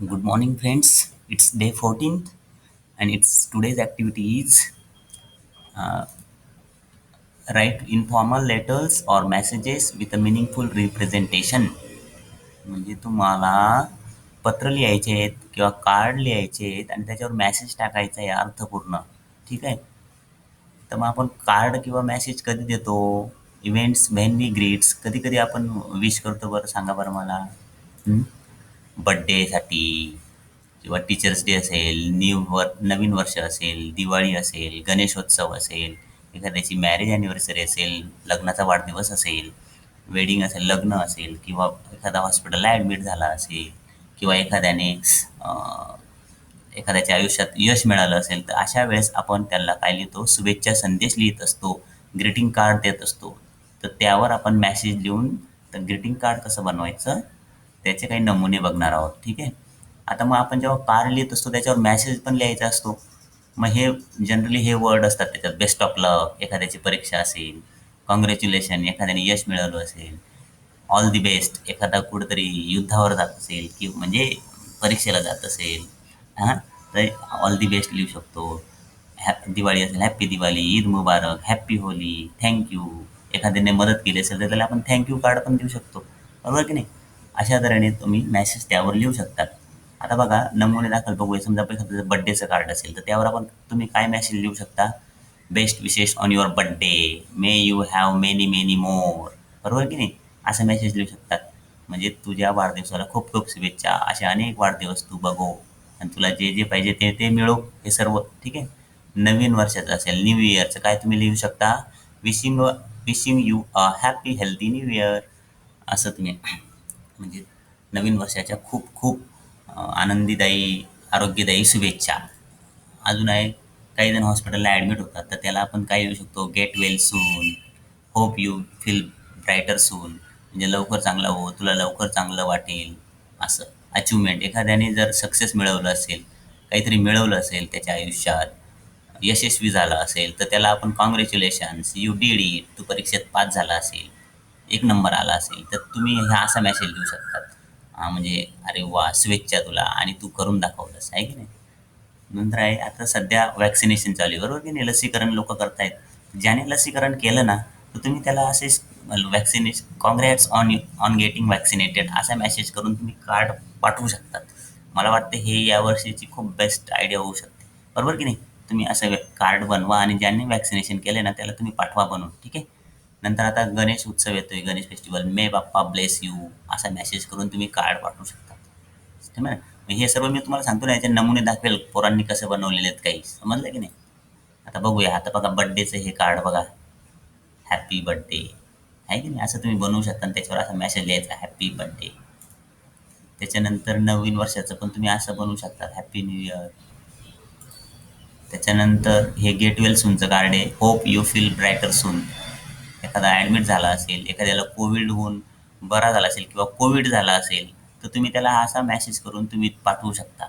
Good morning, friends. It's day 14th, and it's today's activity is uh, write informal letters or messages with a meaningful representation. म्हणजे तुम्हाला पत्र लिहायचे आहेत किंवा card लिहायचे आहेत आणि त्याच्यावर मेसेज टाकायचा आहे अर्थपूर्ण. ठीक आहे? तर मग आपण कार्ड किंवा मेसेज कधी देतो? इव्हेंट्स व्हॅन वी ग्रीट्स कधी कधी आपण विश करतो बरं सांगा बरं मला. बड्डेसाठी किंवा टीचर्स डे असेल न्यू वर नवीन वर्ष असेल दिवाळी असेल गणेशोत्सव असेल एखाद्याची मॅरेज ॲनिव्हर्सरी असेल लग्नाचा वाढदिवस असेल वेडिंग असेल लग्न असेल किंवा एखादा हॉस्पिटलला ॲडमिट झाला असेल किंवा एखाद्याने एखाद्याच्या आयुष्यात यश मिळालं असेल तर अशा वेळेस आपण त्याला काय लिहितो? शुभेच्छा संदेश लिहित असतो ग्रीटिंग कार्ड देत असतो. तर त्यावर आपण मॅसेज लिहून तर ग्रीटिंग कार्ड कसं बनवायचं? त्याचे काही नमुने बघणार आहोत ठीक आहे? आता मग आपण जेव्हा कार लिहित असतो त्याच्यावर मॅसेज पण लिहायचा असतो. मग हे जनरली हे वर्ड असतात त्याच्यात बेस्ट ऑफ लक एखाद्याची परीक्षा असेल कॉंग्रॅच्युलेशन एखाद्याने यश मिळवलं असेल ऑल दी बेस्ट एखादा कुठेतरी युद्धावर जात असेल की म्हणजे परीक्षेला जात असेल हां? तर ऑल दी बेस्ट लिहू शकतो. हॅप दिवाळी असेल हॅप्पी दिवाळी ईद मुबारक हॅप्पी होली थँक्यू एखाद्याने मदत केली असेल तर त्याला आपण थँक्यू कार्ड पण देऊ शकतो. बरोबर की नाही? अशा तऱ्हेने तुम्ही मॅसेज त्यावर लिहू शकतात. आता बघा नमुने दाखल बघूया. समजा आपण एखाद्याचं बड्डेचं कार्ड असेल तर त्यावर आपण तुम्ही काय मेसेज लिहू शकता? Best wishes on your birthday may you have many many more बरोबर की नाही? असं मेसेज लिहू शकतात. म्हणजे तुझ्या वाढदिवसाला खूप खूप शुभेच्छा. असे अनेक वाढदिवस तू बघो. आणि तुला जे जे पाहिजे ते ते मिळो. हे सर्व ठीक आहे? नवीन वर्षाचं असेल न्यू इयरचं काय तुम्ही लिहू शकता? Wishing wishing you a happy healthy new year असं तुम्ही म्हणजे नवीन वर्षाच्या खूप खूप आनंदीदायी आरोग्यदायी शुभेच्छा. अजून आहे काही जण हॉस्पिटलला ॲडमिट होतात तर त्याला आपण काय येऊ शकतो? Get well soon hope you feel brighter soon म्हणजे लवकर चांगला हो तुला लवकर चांगलं वाटेल. असं. अचिव्हमेंट एखाद्याने जर सक्सेस मिळवलं असेल काहीतरी मिळवलं असेल त्याच्या आयुष्यात यशस्वी झाला असेल तर त्याला आपण कॉंग्रॅच्युलेशन्स यू डीड इट तू परीक्षेत पास झाला असेल. एक नंबर आला असेल तर तुम्ही ह्या असा मेसेज देऊ शकतात म्हणजे अरे वा शुभेच्छा तुला आणि तू करून दाखवलंस. आहे की नाही? नंतर आहे आता सध्या वॅक्सिनेशन चालू आहे बरोबर की नाही? लसीकरण लोक करतायत. ज्याने लसीकरण केलं ना तर तुम्ही त्याला असे vaccination congrats on on getting vaccinated असा मेसेज करून तुम्ही कार्ड पाठवू शकतात मला वाटतं हे या वर्षीची खूप बेस्ट आयडिया होऊ शकते. बरोबर की नाही? तुम्ही असं कार्ड बनवा आणि ज्यांनी वॅक्सिनेशन केलं ना त्याला तुम्ही पाठवा बनवून ठीक आहे? नंतर आता गणेश उत्सव येतोय Ganesh festival may Bappa bless you असा मेसेज करून तुम्ही कार्ड पाठवू शकता. ठीक आहे हे सर्व मी तुम्हाला सांगतो ना याचे नमुने दाखवेल. पोरांनी कसं बनवलेले आहेत काही. समजलं की नाही? आता बघूया. आता बघा बड्डेचं हे कार्ड बघा. हॅपी बड्डे आहे की नाही? असं तुम्ही बनवू शकता आणि त्याच्यावर असा मेसेज लिहायचा हॅपी बड्डे त्याच्यानंतर नवीन वर्षाचं पण तुम्ही असं बनवू शकता. हॅपी न्यू इयर त्याच्यानंतर हे गेट वेल सूनचं कार्ड आहे. Hope you feel brighter soon एखादा ॲडमिट झाला असेल एखाद्याला कोविड होऊन बरा झाला असेल किंवा कोविड झाला असेल तर तुम्ही त्याला असा मॅसेज करून तुम्ही पाठवू शकता.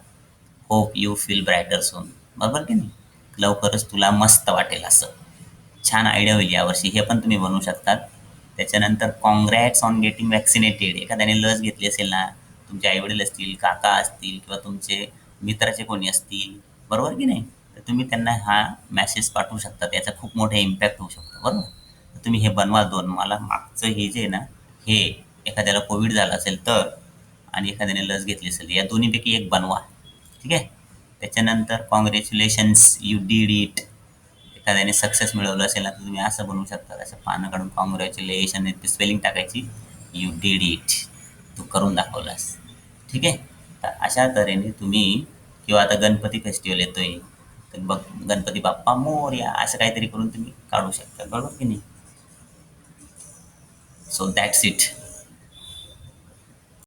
होप यू फील ब्रायटर सोन बरोबर की नाही? लवकरच तुला मस्त वाटेल असं. छान आयडिया होईल यावर्षी. हे पण तुम्ही बनवू शकतात. त्याच्यानंतर कॉंग्रॅट्स ऑन गेटिंग वॅक्सिनेटेड एखाद्याने लस घेतली असेल ना तुमचे आईवडील असतील काका असतील किंवा तुमचे मित्राचे कोणी असतील बरोबर की नाही? तर तुम्ही त्यांना हा मॅसेज पाठवू शकता. त्याचा खूप मोठा इम्पॅक्ट होऊ शकतो. बरोबर? तुम्ही हे बनवा दोन. मला मागचं हे जे आहे ना हे एखाद्याला कोविड झाला असेल तर आणि एखाद्याने लस घेतली असेल या दोन्हीपैकी एक बनवा. ठीक आहे? त्याच्यानंतर कॉंग्रॅच्युलेशन्स यू डीड इट एखाद्याने सक्सेस मिळवलं असेल ना तर तुम्ही असं बनवू शकता. असं पानं काढून कॉंग्रॅच्युलेशन ते स्पेलिंग टाकायची. यू डीड इट तू करून दाखवलास. ठीक आहे? तर अशा तऱ्हेने तुम्ही किंवा आता गणपती फेस्टिवल येतोय तर बघ गणपती बाप्पा मोर्या असं काहीतरी करून तुम्ही काढू शकता. बरोबर की नाही? so that's it.